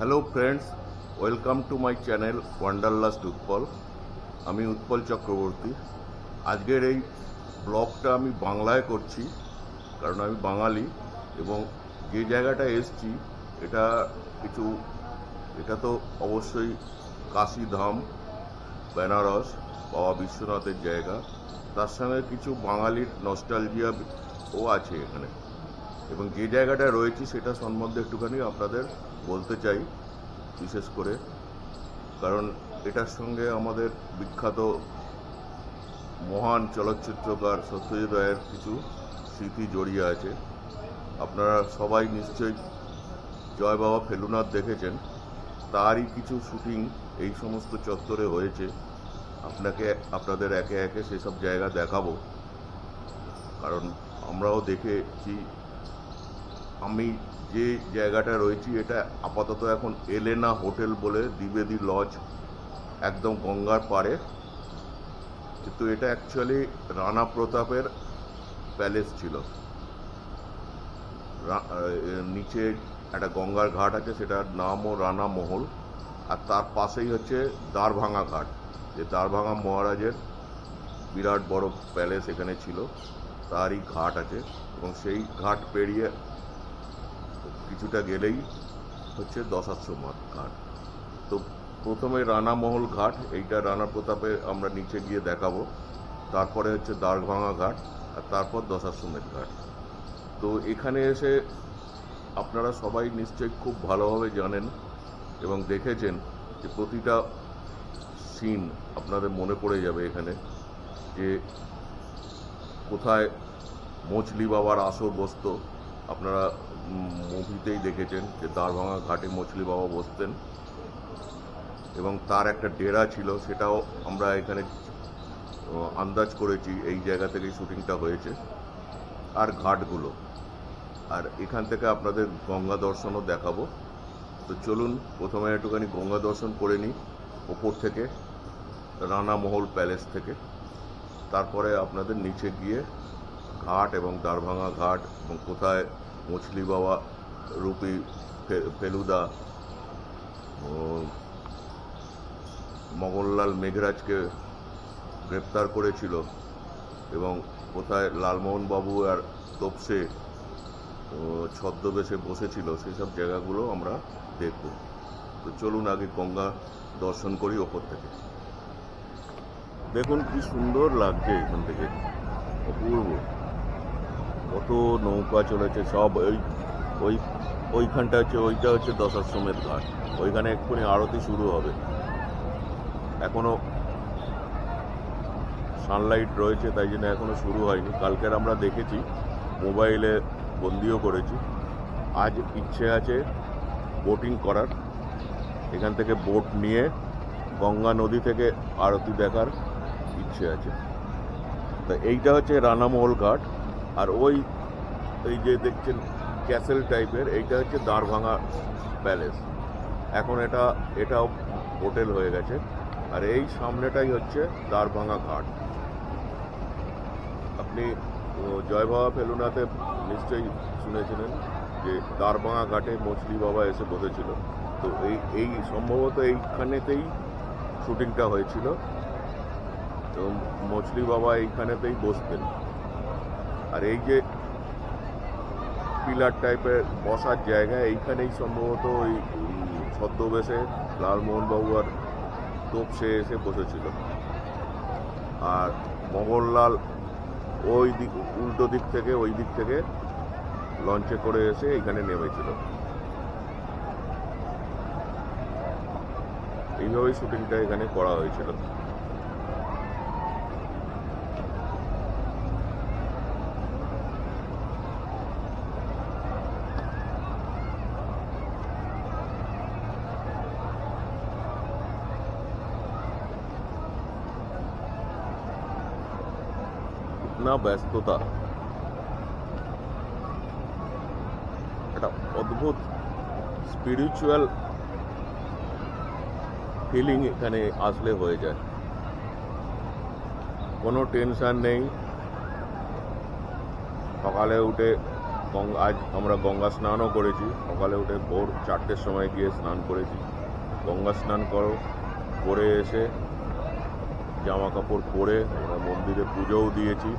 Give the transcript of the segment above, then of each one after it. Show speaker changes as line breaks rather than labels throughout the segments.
Hello friends welcome to my channel wanderlust Utpal আমি উৎপল চক্রবর্তী। আজকের এই ব্লগটা আমি বাংলায় করছি, কারণ আমি বাঙালি এবং যে জায়গাটা এসছি, এটা কিছু, এটা তো অবশ্যই কাশিধাম, বেনারস, বাবা বিশ্বনাথের জায়গা। তার সঙ্গে কিছু বাঙালির নস্টালজিয়া ও আছে এখানে। এবং যে জায়গাটা রয়েছে, সেটা সম্বন্ধে একটুখানি আপনাদের বলতে চাই, বিশেষ করে, কারণ এটার সঙ্গে আমাদের বিখ্যাত মহান চলচ্চিত্রকার সত্যজিৎ রায়ের কিছু স্মৃতি জড়িয়ে আছে। আপনারা সবাই নিশ্চয়ই জয় বাবা ফেলুনাথ দেখেছেন। তারই কিছু শুটিং এই সমস্ত চত্বরে হয়েছে। আপনাকে, আপনাদের একে একে সেসব জায়গা দেখাবো। কারণ আমরাও দেখেছি আমি যে জায়গাটা রয়েছি, এটা আপাতত এখন এলেনা হোটেল বলে দ্বিবেদী লজ, একদম গঙ্গার পাড়ে। কিন্তু এটা অ্যাকচুয়ালি রানা প্রতাপের প্যালেস ছিল। নিচে একটা গঙ্গার ঘাট আছে, সেটার নামও রানা মহল। আর তার পাশেই হচ্ছে দ্বারভাঙা ঘাট, যে দ্বারভাঙা মহারাজের বিরাট বড় প্যালেস এখানে ছিল। তারই ঘাট আছে এবং সেই ঘাট পেরিয়ে কিছুটা গেলেই হচ্ছে দশাশ্রম ঘাট। তো প্রথমে রানামহল ঘাট, এইটা রানা প্রতাপে আমরা নিচে গিয়ে দেখাবো। তারপরে হচ্ছে দ্বারভাঙা ঘাট, আর তারপর দশাশ্রমের ঘাট। তো এখানে এসে আপনারা সবাই নিশ্চয়ই খুব ভালোভাবে জানেন এবং দেখেছেন যে প্রতিটা সিন আপনাদের মনে পড়ে যাবে এখানে, যে কোথায় মছলি বাবার আসর বসতো আপনারা মুভিতেই দেখেছেন যে দারভাঙা ঘাটে মছলি বাবা বসতেন এবং তার একটা ডেরা ছিল, সেটাও আমরা এখানে আন্দাজ করেছি এই জায়গা থেকেই শুটিংটা হয়েছে আর ঘাটগুলো। আর এখান থেকে আপনাদের গঙ্গা দর্শনও দেখাবো। তো চলুন, প্রথমে একটুখানি গঙ্গা দর্শন করে নিই ওপর থেকে রানামহল প্যালেস থেকে। তারপরে আপনাদের নিচে গিয়ে ঘাট এবং দারভাঙা ঘাট এবং কোথায় মছলি বাবা রূপী ফেলুদা ও মগনলাল মেঘরাজকে গ্রেপ্তার করেছিল এবং কোথায় লালমোহনবাবু আর তোপসে ছদ্মবেশে বসেছিল সেসব জায়গাগুলো আমরা দেখব। তো চলুন আগে গঙ্গা দর্শন করি ওপর থেকে। দেখুন কি সুন্দর লাগছে এখান থেকে। অপূর্ব। কত নৌকা চলেছে, সব ওই ওই, ওইখানটা হচ্ছে, ওইটা হচ্ছে দশাশ্রমের ঘাট। ওইখানে এক্ষুনি আরতি শুরু হবে। এখনও সানলাইট রয়েছে, তাই জন্য এখনও শুরু হয়নি। কালকের আমরা দেখেছি মোবাইলে বন্দিও করেছি। আজ ইচ্ছে আছে বোটিং করার। এখান থেকে বোট নিয়ে গঙ্গা নদী থেকে আরতি দেখার ইচ্ছে আছে। তা এইটা হচ্ছে রানামহল ঘাট। আর ওই, এই যে দেখছেন ক্যাসেল টাইপের, এইটা হচ্ছে দাঁড়ভাঙা প্যালেস। এখন এটা, এটাও হোটেল হয়ে গেছে। আর এই সামনেটাই হচ্ছে দাঁড়ভাঙা ঘাট। আপনি জয় বাবা ফেলুনাতে নিশ্চয়ই শুনেছিলেন যে দাঁড়ভাঙা ঘাটে মছলি বাবা এসে বসেছিল। তো এই এই সম্ভবত এইখানেতেই শুটিংটা হয়েছিল। তো মছলি বাবা এইখানেতেই বসতেন আর এই যে পিলার টাইপের বসার জায়গা, এইখানেই সম্ভবত ওই ছদ্মবেশে লালমোহনবাবু আর তোপসে এসে বসেছিল। আর মগনলাল ওই দিক, উল্টো দিক থেকে, ওই দিক থেকে লঞ্চে করে এসে এখানে নেমেছিল। এইভাবেই শুটিংটা এখানে করা হয়েছিল। ব্যস্ততা। একটা অদ্ভুত স্পিরিচুয়াল ফিলিং এখানে আসলে হয়ে যায়। কোনো টেনশন নেই। সকালে উঠে গঙ্গা আজ আমরা গঙ্গা স্নানও করেছি। সকালে উঠে ভোর চারটের সময় গিয়ে স্নান করেছি। গঙ্গা স্নান করো, করে এসে জামা কাপড় পরে আমরা মন্দিরে পুজোও দিয়েছি।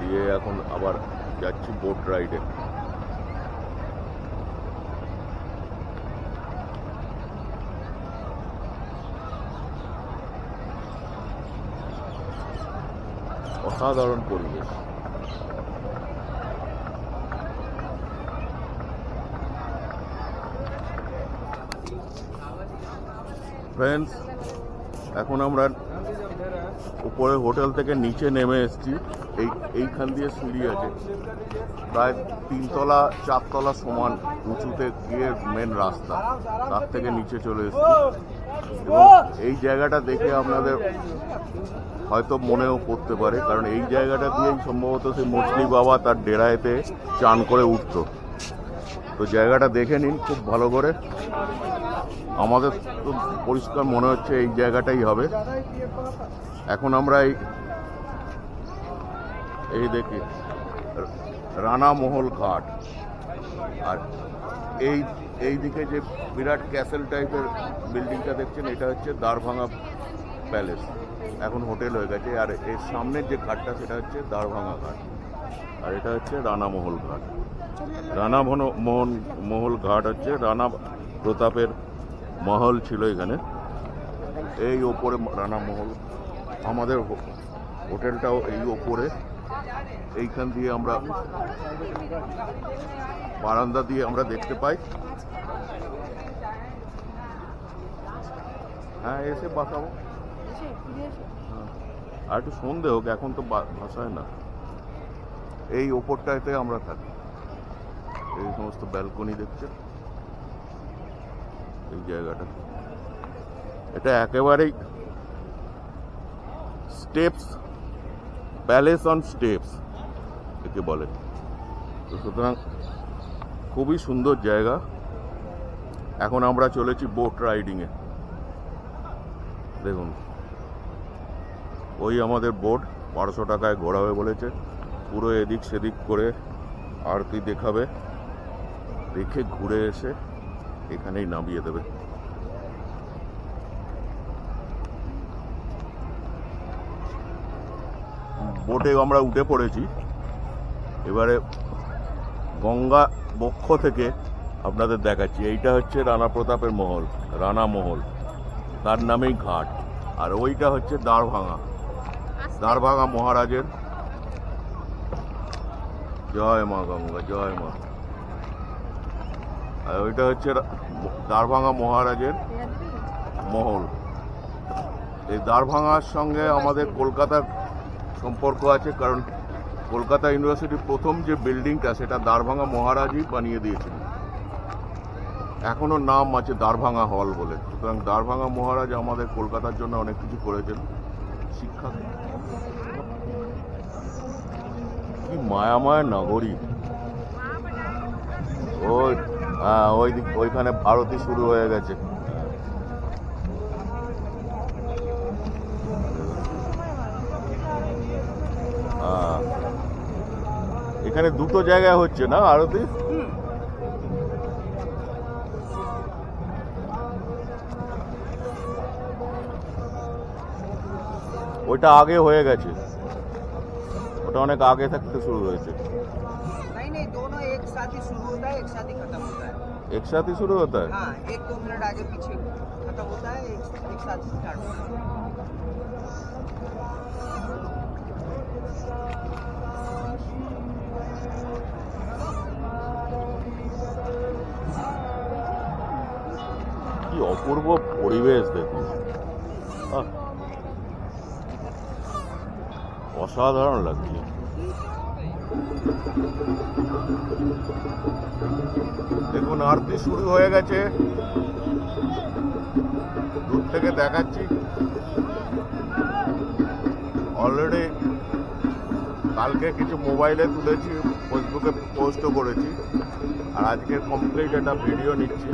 দিয়ে এখন আবার যাচ্ছি বোট রাইডে অসাধারণ পরিবেশ। ফ্রেন্ডস এখন আমরা উপরে হোটেল থেকে নিচে নেমে এসেছি। এই, এইখান দিয়ে সিঁড়ি আছে। প্রায় তিনতলা, চারতলা সমান উঁচুতে গিয়ে মেন রাস্তা। তার থেকে নিচে চলে এসেছি। এবং এই জায়গাটা দেখে আপনাদের হয়তো মনেও পড়তে পারে, কারণ এই জায়গাটা দিয়েই সম্ভবত সেই মছলি বাবা তার ডেরায়েতে চান করে উঠতো। তো জায়গাটা দেখে নিন, খুব ভালো করে। আমাদের তো পরিষ্কার মনে হচ্ছে এই জায়গাটাই হবে। এখন আমরা এই এই দেখি রানামহল ঘাট। আর এই এই দিকে যে বিরাট ক্যাসেল টাইপের বিল্ডিংটা দেখছেন, এটা হচ্ছে দ্বারভাঙা প্যালেস। এখন হোটেল হয়ে গেছে। আর এর সামনের যে ঘাটটা, সেটা হচ্ছে দ্বারভাঙা ঘাট। আর এটা হচ্ছে রানামহল ঘাট। রানা মোহন মহল ঘাট হচ্ছে রানা প্রতাপের মহল ছিল এখানে। এই ওপরে রানা মহল। আমাদের হোটেলটাও এই ওপরে। এইখান দিয়ে আমরা বারান্দা দিয়ে আমরা দেখতে পাই। হ্যাঁ এসে বাঁচাবো। হ্যাঁ। আর একটু সন্ধে হোক, এখন তো ভাসায় না। এই ওপরটাতে আমরা থাকি। এই সমস্ত ব্যালকনি দেখছেন? এই জায়গাটা। এটা একেবারেই স্টেপস প্যালেস অন স্টেপস, একে বলে। তো সুতরাং খুবই সুন্দর জায়গা। এখন আমরা চলেছি বোট রাইডিংয়ে দেখুন, ওই আমাদের বোট বারোশো টাকায় ঘোরাবে বলেছে। পুরো এদিক সেদিক করে আরতি দেখাবে, দেখে ঘুরে এসে এখানেই নামিয়ে দেবে। বোটে আমরা উঠে পড়েছি। এবারে গঙ্গা বক্ষ থেকে আপনাদের দেখাচ্ছি। এইটা হচ্ছে রানা প্রতাপের মহল, রানা মহল। তার নামেই ঘাট। আর ওইটা হচ্ছে দাঁড়ভাঙা দাঁড়ভাঙা মহারাজের। জয় মা গঙ্গা, জয় মা। আর ওইটা হচ্ছে দাঁড়ভাঙা মহারাজের মহল। এই দাঁড়ভাঙার সঙ্গে আমাদের কলকাতার সম্পর্ক আছে, কারণ কলকাতা ইউনিভার্সিটির প্রথম যে বিল্ডিংটা, সেটা দাঁড়ভাঙা মহারাজই বানিয়ে দিয়েছিলেন এখনও নাম আছে দাঁড়ভাঙা হল বলে। সুতরাং দাঁড়ভাঙা মহারাজ আমাদের কলকাতার জন্য অনেক কিছু করেছেন। শিক্ষা কি মায়াময় নগরী। ওই হ্যাঁ ওই ওইখানে আরতি শুরু হয়ে গেছে। এখানে দুটো জায়গায় হচ্ছে না আরতি ওইটা আগে হয়ে গেছে ওটা অনেক আগে থাকতে শুরু হয়েছে
नहीं नहीं दोनों एक साथ ही शुरू होता है एक साथ ही खत्म होता है
একসাথে শুরু হতে হয়
हाँ एक दो मिनट आगे पीछे खत्म होता है एक, एक साथ ही स्टार्ट होता है
অপূর্ব পরিবেশ দেখুন। অসাধারণ লাগছে। দেখুন, আরতি শুরু হয়ে গেছে। দূর থেকে দেখাচ্ছি। অলরেডি কালকে কিছু মোবাইলে তুলেছি ফেসবুকে পোস্টও করেছি। আর আজকের কমপ্লিট একটা ভিডিও নিচ্ছি।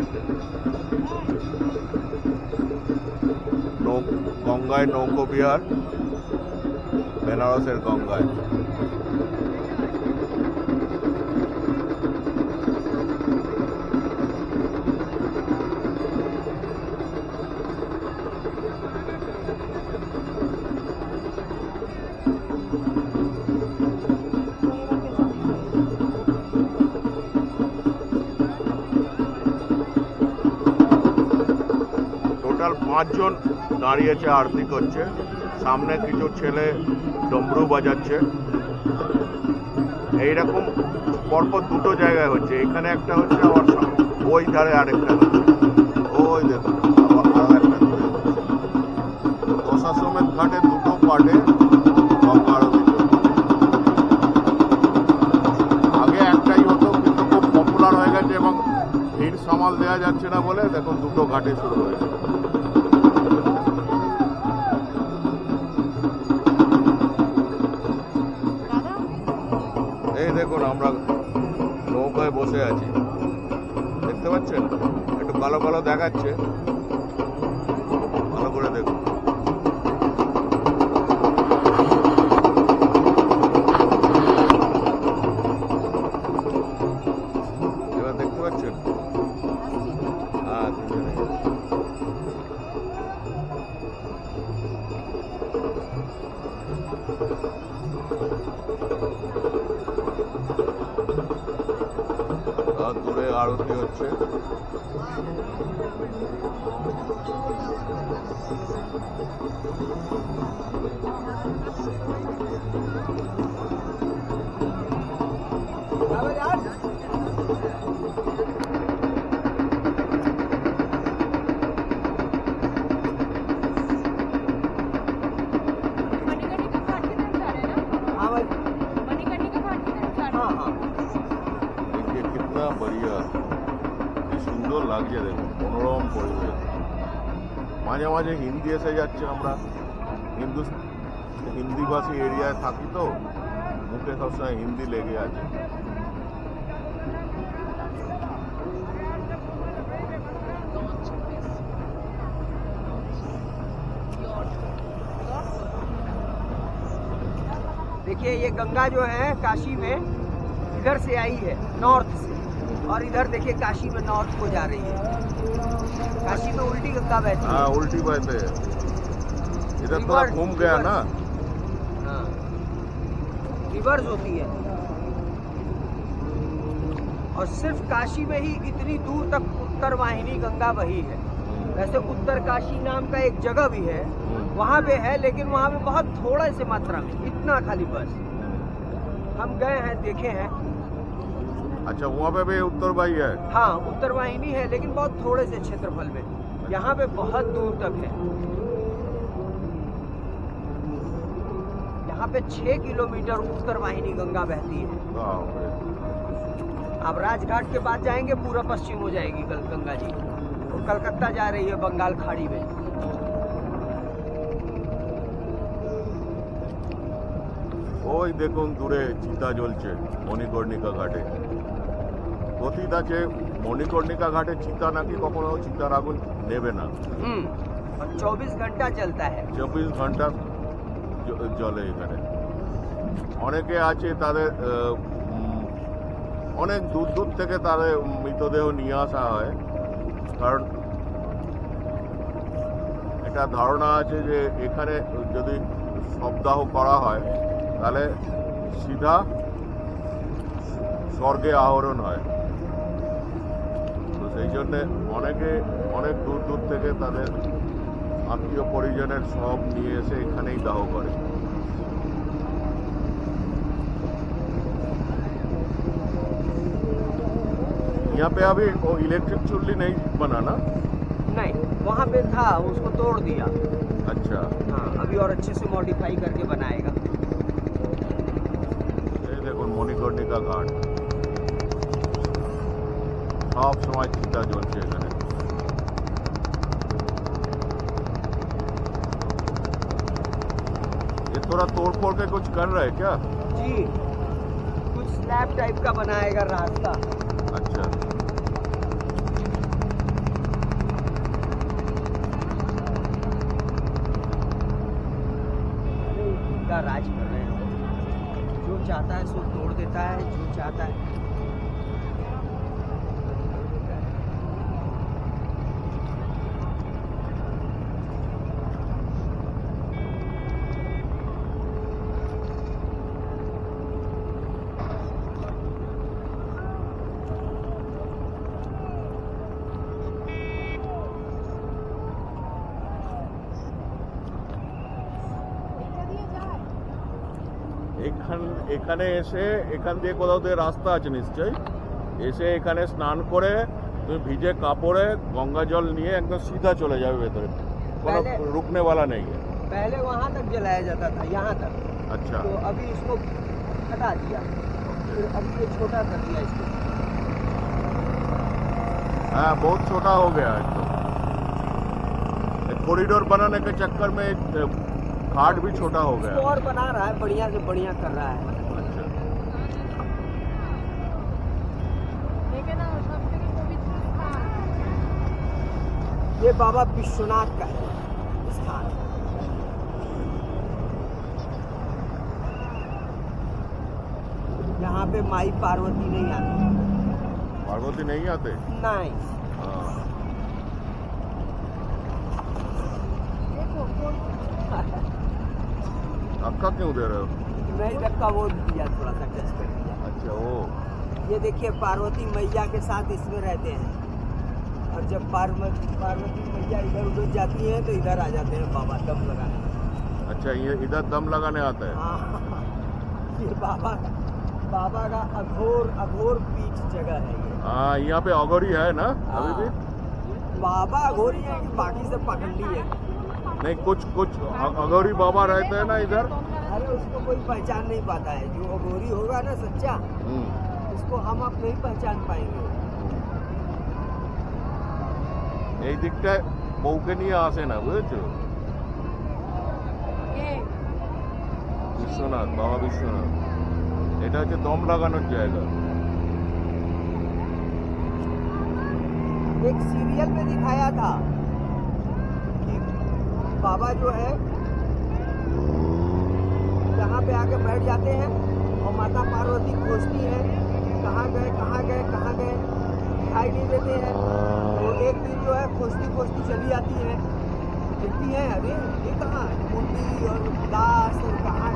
গঙ্গায় নৌকো বিহার বেনারসের গঙ্গায়। পাঁচজন দাঁড়িয়েছে, আরতি করছে। সামনে কিছু ছেলে ডমরু বাজাচ্ছে। এইরকম পরপর দুটো জায়গায় হচ্ছে। এখানে একটা হচ্ছে আবার ওই ধারে আরেকটা হচ্ছে। ওই দেখুন দশাশ্বমেধ ঘাটে দুটো চলছে। আগে একটাই হতো, কিন্তু খুব পপুলার হয়ে গেছে এবং ভিড় সামাল দেওয়া যাচ্ছে না বলে দেখুন দুটো ঘাটে শুরু হয়েছে। বসে আছি। দেখতে পাচ্ছেন? একটু ভালো ভালো দেখাচ্ছে। ভালো করে দেখুন। আরতি মাঝে মাঝে হিন্দি এসে যাচ্ছে আমরা হিন্দু হিন্দিভাষী এরিয়ায় থাকি তো মুখে সবসময় হিন্দি লেগে আছে
देखिए ये गंगा जो है काशी में इधर से आई है नॉर्थ से और इधर देखिए काशी में नॉर्थ को जा रही है काशी में उल्टी गंगा बहती
हाँ। उल्टी बहते है इधर थोड़ा घूम गया ना।
हाँ। रिवर्स होती है। और सिर्फ़ काशी में ही इतनी दूर तक उत्तर वाहिनी गंगा बही है। वैसे उत्तर काशी नाम का एक जगह भी है।
हम्म,
वहाँ पे है लेकिन वहाँ पे बहुत थोड़ा से मात्रा में इतना खाली बस। हम गए हैं देखे हैं।
अच्छा वहाँ पे भी उत्तर भाई है?
हाँ उत्तर वाहिनी है लेकिन बहुत थोड़े से क्षेत्रफल में। यहाँ पे बहुत दूर तक है। यहाँ पे छह किलोमीटर उत्तर वाहिनी गंगा बहती है। अब राजघाट के बाद जाएँगे पूरा पश्चिम हो जाएगी कल गंगा जी। और कलकत्ता जा रही है बंगाल खाड़ी में।
ওই দেখুন দূরে চিতা জ্বলছে মণিকর্ণিকা ঘাটে। কথিত আছে মণিকর্ণিকা ঘাটে চিতা নাকি কখনো চিতার আগুন নেবে না।
চব্বিশ ঘণ্টা চলতা হ্যাঁ
চব্বিশ ঘণ্টা জলে এখানে। অনেকে আছে তাদের অনেক দূর দূর থেকে তাদের মৃতদেহ নিয়ে আসা হয়। কারণ একটা ধারণা আছে যে এখানে যদি সপ্তাহ করা হয় তাহলে সিধা স্বর্গে আহরণ হয় তো সেই জন্যে অনেকে অনেক দূর দূর থেকে তাদের আত্মীয় পরিজনের সব নিয়ে এসে এখানেই দাহ করে यहाँ पे अभी वो इलेक्ट्रिक चुल्ली नहीं बना ना
नहीं वहाँ पे था उसको तोड़ दिया
अच्छा
हाँ अभी और अच्छे से मॉडिफाई करके बनाएगा
का ઘાટ आप समाज चिंता જોન ये थोड़ा तोड़ फोड़ के कुछ कर रहे क्या?
जी कुछ स्लैब टाइप का बनाएगा रास्ता।
अच्छा।
राज कर रहे हैं। जो चाहता है सो देता है जो चाहता है।
এখান এখানে এসে এখান দিয়ে কোথাও দিয়ে রাস্তা আছে নিশ্চয়ই এসে এখানে স্নান করে তুমি ভিজে কাপড়ে গঙ্গা জল নিয়ে একদম সিধা চলে যাবে ভেতরে কোনো
पहले-
रुकने वाला नहीं है
पहले वहाँ तक जलाया जाता था यहाँ तक
अच्छा
तो अभी इसको हटा दिया फिर अभी ये छोटा कर दिया इसको
हाँ बहुत छोटा हो गया है तो एक कॉरिडोर बनाने के चक्कर में हार्ट भी छोटा हो गया।
और बना रहा है बढ़िया से बढ़िया कर रहा है। ये बाबा विश्वनाथ का है स्थान। यहाँ पे माई पार्वती नहीं आती।
पार्वती नहीं आते?
नहीं।
हाँ। धक्का क्यों दे रहे हो?
मैं धक्का वो दिया थोड़ा सा टच कर दिया।
अच्छा वो?
ये देखिए पार्वती मैया के साथ इसमें रहते हैं। और जब पार्वती पार्वती मैया इधर उधर जाती है तो इधर आ जाते हैं बाबा दम लगाने।
अच्छा ये इधर दम लगाने आता है?
हाँ, ये बाबा बाबा का अघोर अघोर पीठ जगह है ये।
हाँ यहाँ पे अघोरी है ना अभी भी?
हाँ। बाबा अघोरी है कि बाकी सब पगंडी है?
नहीं कुछ कुछ अ- अगोरी बाबा रहते हैं ना इधर
अरे उसको कोई पहचान नहीं पाता है जो अघोरी होगा ना सच्चा
हम्म,
उसको हम अब नहीं पहचान पाएंगे
এই দিকটায় বউকে নিয়ে আসে না বুঝেছো
কে
বিশ্বনাথ বাবা বিশ্বনাথ এটা হচ্ছে দম লাগানোর জায়গা
एक सीरियल में दिखाया था कि बाबा जो है, यहाँ पे आके बैठ जाते हैं और माता पार्वती खोजती है, कहाँ गए कहाँ गए कहाँ गए, दिखाई नहीं देते हैं तो एक दिन जो है खोजती खोजती चली जाती है देखती है, अरे, ये कहाँ? मुंडी और दास और कहाँ